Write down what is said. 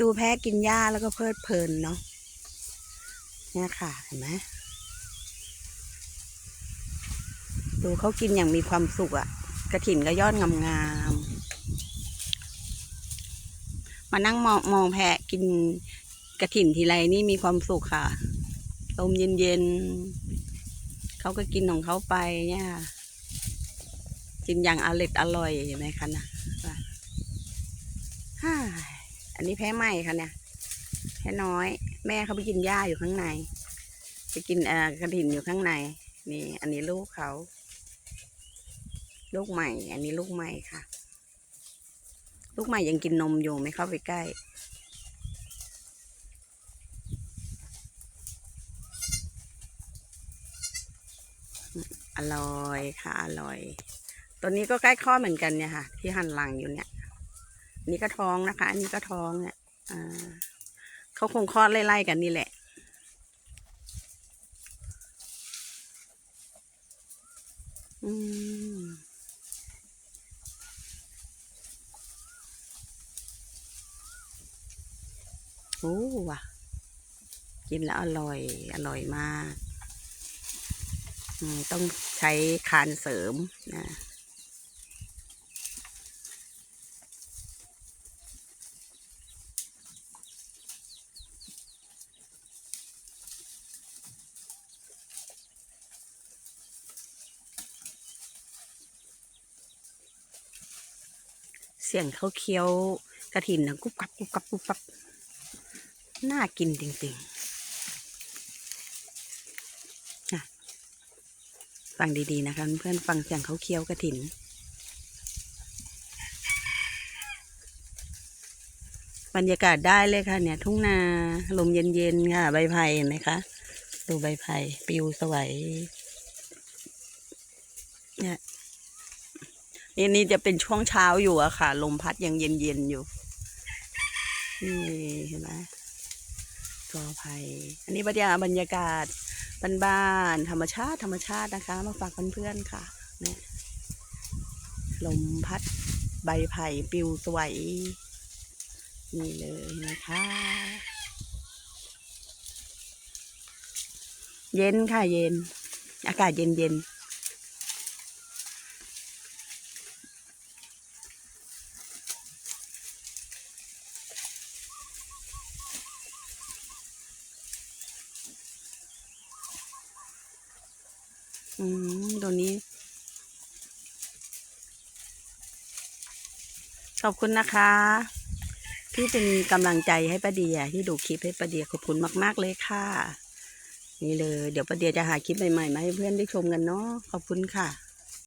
ดูแพะกินหญ้าแล้วก็เพลิดเพลินเนาะเนี่ยค่ะเห็นไหมดูเขากินอย่างมีความสุขอะกระถินก็ยอดงามๆมานั่งมองมองแพะกินกระถินทีไรนี่มีความสุขค่ะลมเย็นๆเขาก็กินของเขาไปเนี่ยค่ะกินอย่างอร่อยอร่อยเห็นไหมคะนะว่าฮ่า อันนี้แพ้ใหม่ค่ะเนี่ยแพ้น้อย แม่เขาไปกินหญ้าอยู่ข้างใน ไปกินเอ่อกระถิ่นอยู่ข้างใน นี่ อันนี้ลูกเขา ลูกใหม่ อันนี้ลูกใหม่ค่ะ ลูกใหม่ยังกินนมอยู่ไม่เข้าไปใกล้อร่อยค่ะ อร่อย ตัวนี้ก็ใกล้คลอเหมือนกันเนี่ยค่ะ ที่หันหลังอยู่เนี่ย นนี้ก็ท้องนะคะ อันนี้ก็ท้องเนี่ยอ่าเขาคงคลอดไล่ๆกันนี่แหละ อืมโอ้ว่ะ กินแล้วอร่อย อร่อยมากมต้องใช้คานเสริมนะ สียงเขาเคี้ยวกระถินนะกุบกับกุบกับกุบกับน่ากินจริงๆนะฟังดีๆนะคะเพื่อนฟังเสียงเขาเคี้ยวกระถินบรรยากาศได้เลยค่ะ เนี่ย ทุ่งนาลมเย็นๆค่ะ ใบไผ่เห็นไหมคะดูใบไผ่ปลิวสวยเนี่ย นี่นี่จะเป็นช่วงเช้าอยู่อะค่ะ ลมพัดยังเย็นเย็นๆอยู่ นี่เห็นไหมกอไผ่อันนี้บรรยาบรรยากาศบ้านๆธรรมชาติธรรมชาตินะคะ มาฝากเพื่อนๆค่ะเนี่ยลมพัดใบไผ่ปลิวสวยนี่เลยนะคะ เย็นค่ะเย็น อากาศเย็นเย็น อืมตัวนี้ ขอบคุณนะคะ ที่เป็นกำลังใจให้ป้าเดีย ที่ดูคลิปให้ป้าเดียขอบคุณมาก ๆ เลยค่ะ นี่เลย เดี๋ยวป้าเดียจะหาคลิปใหม่ๆมาให้เพื่อนได้ชมกันเนาะขอบคุณค่ะ